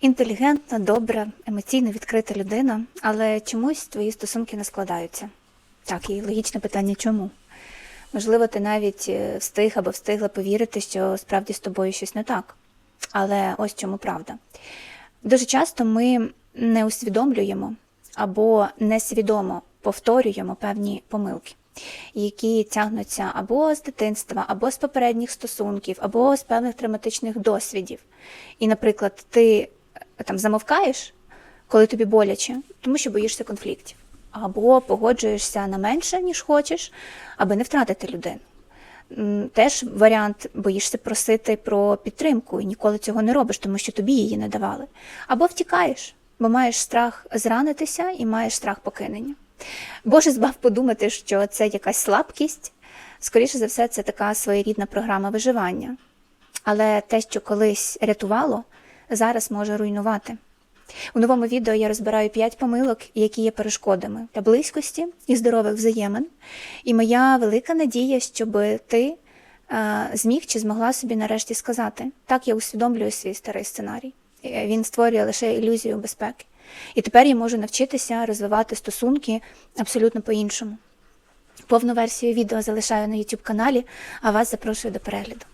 інтелігентна, добра, емоційно відкрита людина, але чомусь твої стосунки не складаються. Так, і логічне питання чому? Можливо, ти навіть е, встиг або встигла повірити, що справді з тобою щось не так. Але ось чому правда. Дуже часто ми не усвідомлюємо або несвідомо повторюємо певні помилки, які тягнуться або з дитинства, або з попередніх стосунків, або з певних травматичних досвідів. І, наприклад, ти там замовкаєш, коли тобі боляче, тому що боїшся конфліктів, або погоджуєшся на менше, ніж хочеш, аби не втратити людину. Теж варіант боїшся просити про підтримку і ніколи цього не робиш, тому що тобі її не давали. Або втікаєш, бо маєш страх зранитися і маєш страх покинення. Боже збав подумати, що це якась слабкість. Скоріше за все, це така своєрідна програма виживання. Але те, що колись рятувало, зараз може руйнувати. У новому відео я розбираю 5 помилок, які є перешкодами для близькості і здорових взаємин. І моя велика надія, щоб ти е, зміг чи змогла собі нарешті сказати: так, я усвідомлюю свій старий сценарій. Він створює лише ілюзію безпеки. І тепер я можу навчитися розвивати стосунки абсолютно по-іншому. Повну версію відео залишаю на YouTube каналі, а вас запрошую до перегляду.